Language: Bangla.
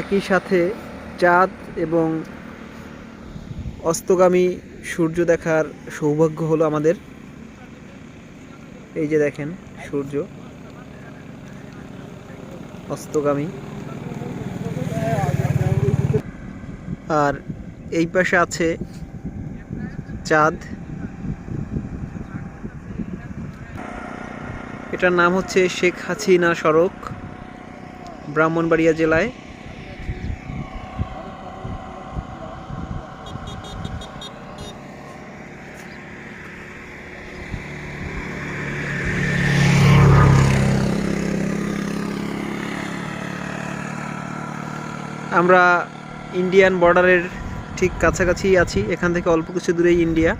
একই সাথে চাঁদ এবং অস্তগামী সূর্য দেখার সৌভাগ্য হলো আমাদের। এই যে দেখেন সূর্য। অস্তগামী। আর এই পাশে আছে চাঁদ। এটার নাম হচ্ছে শেখ হাসিনা সড়ক, ব্রাহ্মণবাড়িয়া জেলায়। আমরা ইন্ডিয়ান বর্ডারের ঠিক কাছাকাছি আছি। এখান থেকে অল্প কিছু দূরেই ইন্ডিয়া